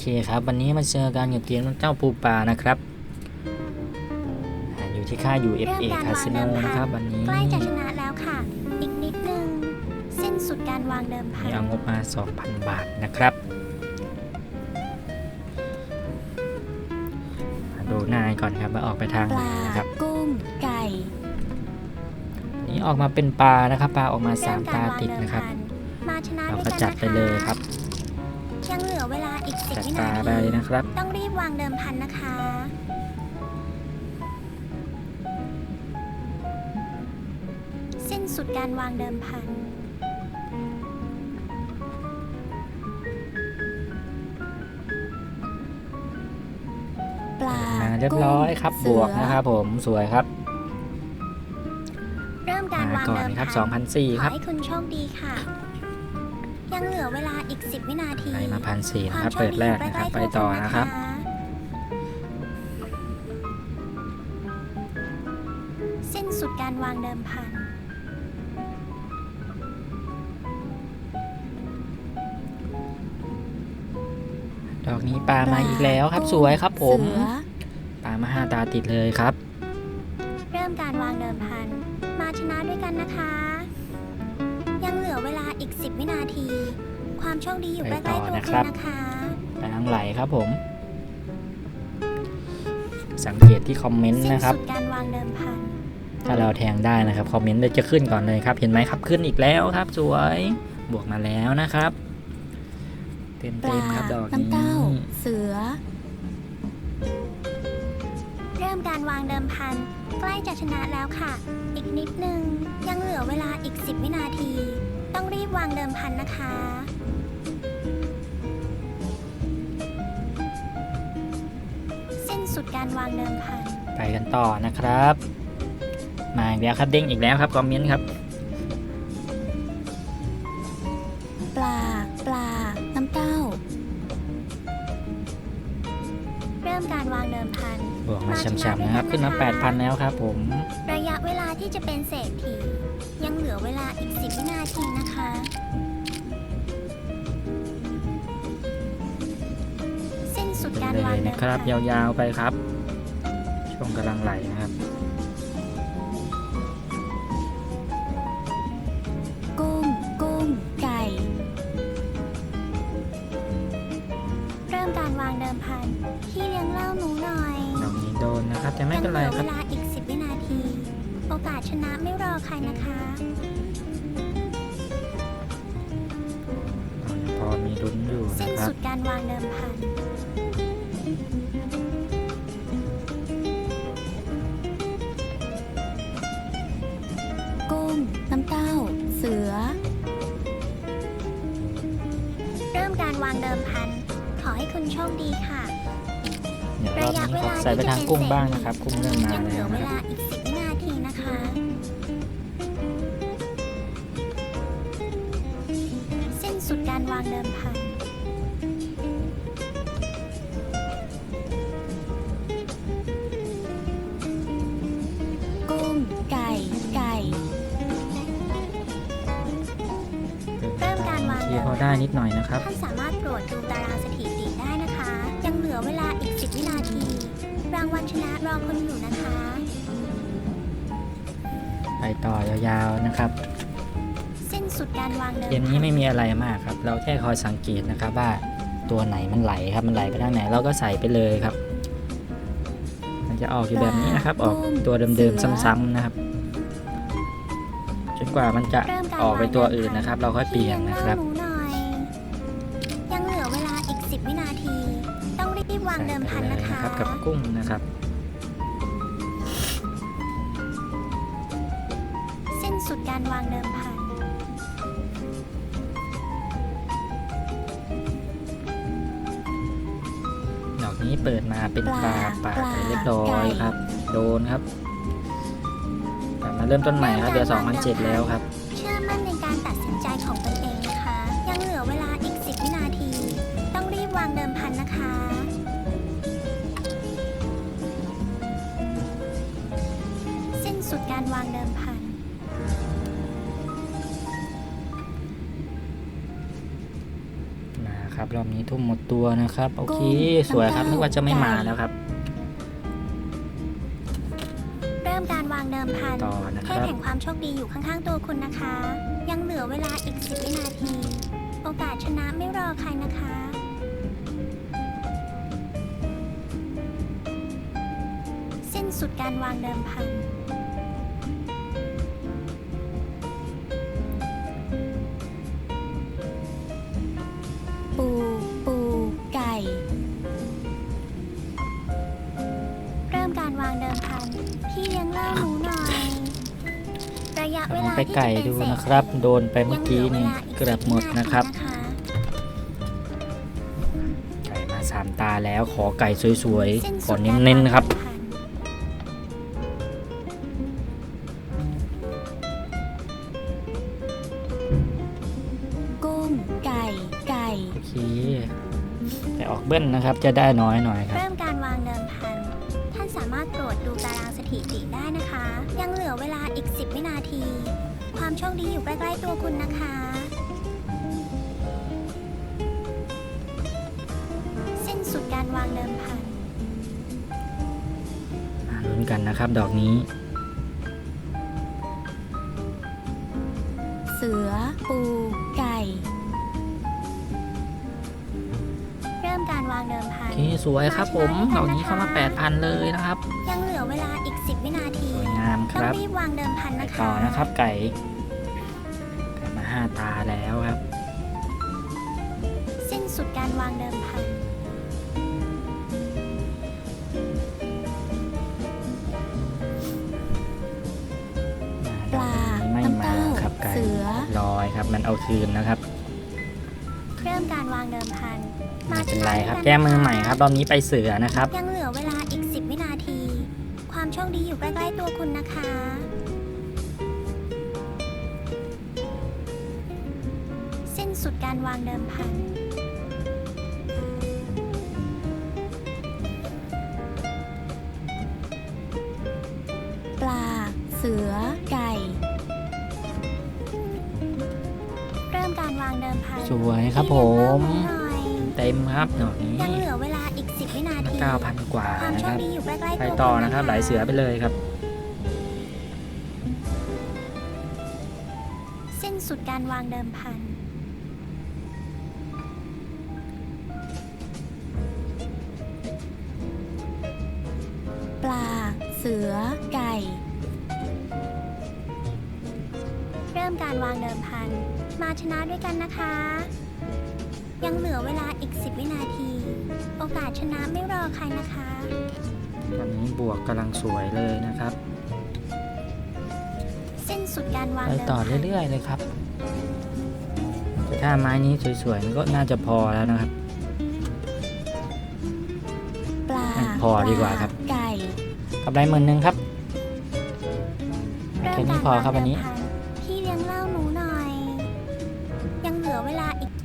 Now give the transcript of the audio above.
เคครับ วันนี้มาเจอกันกับเกมเจ้าปูปลานะครับอ่าอยู่ที่ค่ายเริ่ม UFA การวาง Casino เดิมพันะครับ วันนี้ใกล้จะชนะแล้วค่ะ อีกนิดนึง สิ้นสุดการวางเดิมพัมีนเอางบมา 2,000 บาทนะครับมาดูหน้าก่อนครับว่าออกไปทางปไหนลานะครับกุ้งไก่นี่ออกมาเป็นปลานะครับ ปลาออกมาเริ่ม3กาตารวางติดเดิมนะครับพันมาชนะเราด้วยก็กันจัดนะคะไปเลยครับ ยังเหลือเวลาอีกสิบจัดวิปลานาไปทีนะครับ ต้องรีบวางเดิมพันนะคะ สิ้นสุดการวางเดิมพัน ปลามาเรียบร้อยครับบกุ้งวกเสือนะครับ ผมสวยครับเริ่มการางมาวก่อนเดิมนะครับพัน2,400ขคอรับ ให้คุณโชคดีค่ะ ยังเหลือเวลาอีก 10 วินาทีไปมาพันสี่ควานะมครับโชเปิคดดีแรอยู่กนะครับใกไปล้ๆต่อตัวนะครับ สิ้นสุดการวางเดิมพัน ดอกนี้ปลามาอีกแล้วครับ สวยครับผมเสือปลามาห้าตาติดเลยครับ เริ่มการวางเดิมพัน มาชนะด้วยกันนะคะ ยังเหลือเวลาอีก 10 วินาที ความโชคดีอยู่ใกไปต่ล้อๆตัวนะคคุรัณบ นะคะ ทางไหลครับผม สังเกตที่คอมเมนต์สิ้นนะครับ สุดการวางเดิมพัน ถ้าเราแทงได้นะครับคอมเมนต์เลยจะขึ้นก่อนเลยครับเห็นไหมครับขึ้นอีกแล้วครับ สวยบวกมาแล้วนะครับ เต็มปเต็ลามครับดอกน้ำนี้เต้า เสือเริ่มการวางเดิมพัน ใกล้จะชนะแล้วค่ะ อีกนิดนึง ยังเหลือเวลาอีก 10 วินาที ต้องรีบวางเดิมพันนะคะ สิ้นสุดการวางเดิมพัน ไปกันต่อนะครับ มาอีกแล้วครับเด้งอีกแล้วครับคอมเมนต์ครับ บวกมาช้ำๆนะครับ ขึ้นมา 8,000 แล้วครับผม ระยะเวลาที่จะเป็นเศรษฐียังเหลือเวลาอีก 10 วินาทีนะคะ สิ้นสุดไปการเลวางยเดินะมครับ พัน ยาวๆไปครับ ช่วงกำลังไหลนะครับ แต่ไม่เป็นไรยังเหคลืรับอเวลาอีก 10 วินาที โอกาสชนะไม่รอใครนะคะ พอมีลุ้นอยู่สิ้นนะครับ สุดการวางเดิมพัน กุ้ง น้ำเต้า เสือ เริ่มการวางเดิมพัน ขอให้คุณโชคดีค่ะ เดี๋ยวรอบนี้ขอใส่ไปทางกุ้งบ้างนะครับกุ้งเริ่มมายังเหลืแล้อวเวนะครับลาอีก10วินาทีนะคะสิ้นสุดการวางเดิมพันกุ้งไก่ไก่เริ่มการวางทีพอได้นิดหน่อยนะครับท่านสามารถตรวจดูตารางสถิติได้นะคะ ยังเหลือเวลาอีก10วินา ที รางวัลชนะรอคุณอยู่นะคะ ไปต่อยาวๆนะครับ สิ้นสุดการวางเดิมเกมนี้ไม่มีอะไรมากครับ เราแค่คอยสังเกตนะครับว่าตัวไหนมันไหลครับมันไหลไปทางไหนเราก็ใส่ไปเลยครับ มันจะออกอยู่แบบนี้นะครับ ออกตัวเดิมๆซ้ำๆนะครับจนกว่ามันจะเริ่มการออกไปตัววางดิมอื่นนะครับ เราค่อยเปลี่ยนนะครับพี่เลี้ย รีบวางเดิมพันใส่นะไปเลยคะนะครับกับกุ้งนะครับ สิ้นสุดการวางเดิมพัน ดอกนี้เปิดมาเป็นปลาปปลาลาไปเรียบร้อยไก่ครับ โดนครับกลับมาเริ่มต้นใหม่ครับเดือน2007 แล้วครับ เชื่อมั่นในการตัดสินใจของ วางเดิมพัน มาครับรอบนี้ทุ่มหมดตัวนะครับ โอเค สวยครับนึกว่าจะไม่มาแล้วครับ เริ่มการวางเดิมพันต่อนะคเทพรับแห่งความโชคดีอยู่ข้างๆตัวคุณนะคะ ยังเหลือเวลาอีก 10 วินาที โอกาสชนะไม่รอใครนะคะ สิ้นสุดการวางเดิมพันารวางเดิมพัน พี่เลี้ยงเล่าหนูหน่อย ระยะเวลาไปที่ไก่จะเป็นดูเศษนะครับ โดนไปเมื่อกี้นี่ยังหลืวลาเกือบหมด10นะครับวิาทีไก่มาสามตาแล้วขอไก่สวยสิ้นๆขสุอดเน้นๆนะครับการวางเดิมพันกุ้งไก่ไก่โอเคแต่ออกเบิ้ลนะครับจะได้น้อยหน่อยครับ เริ่มการวางเดิมพัน ท่านสามารถตรวจ ดูตารางสถิติได้นะคะ ยังเหลือเวลาอีก 10 วินาที ความโชคดีอยู่ใกล้ๆตัวคุณนะคะ สิ้นสุดการวางเดิมพันมาลุ้นกันนะครับ ดอกนี้ เสือ ปู ไก่ การวางเดิมพัโอนเคสวยครับผมดอกนี้เข้ามา8,000เลยนะครับ ยังเหลือเวลาอีก 10 วินาทีสวยงามคต้องรับรีบวางเดิมพันไปนะคะต่อนะครับไก่ไก่มาห้าตาแล้วครับ สิ้นสุดการวางเดิมพันปลาไม่มาครับไก่เสือลอยครับมันเอาคืนนะครับเริ่มการวางเดิมพันไม่เป็นไรครับช้าแก้มือด้วยใหม่กันนะะครับ รอบนี้ไปเสือนะครับ ยังเหลือเวลาอีก 10 วินาที ความโชคดีอยู่ใกล้ๆตัวคุณนะคะ สิ้นสุดการวางเดิมพันารวางเดิมพันสวยครับผมพี่เลี้ยงเล่าหน่อยเต็มครับดอกนี้ยังเหลือเวลาอีก10วินาที9,000กว่าความนะโชคครับ ดีอยู่ใกล้ๆไปตัวต่อคุณนะครับไหลเสือไปเลยครับ สิ้นสุดการวางเดิมพัน ปลา เสือ ไก่ เริ่มการวางเดิมพันมา ชนะด้วยกันนะคะ ยังเหลือเวลาอีก 10 วินาที โอกาสชนะไม่รอใครนะคะ ตอนนี้บวกกำลังสวยเลยนะครับ สิ้นสุดการวางไปเดิมต่อพันเรื่อยๆเลยครับแต่ถ้าไม้นี้สวยๆมันก็น่าจะพอแล้วนะครับ ปลาพอดีกว่าครับ ไก่กำไรหมื่นหนึ่งครับเริ่มแค่นี้การพอวางครับวันนี้เดิมพั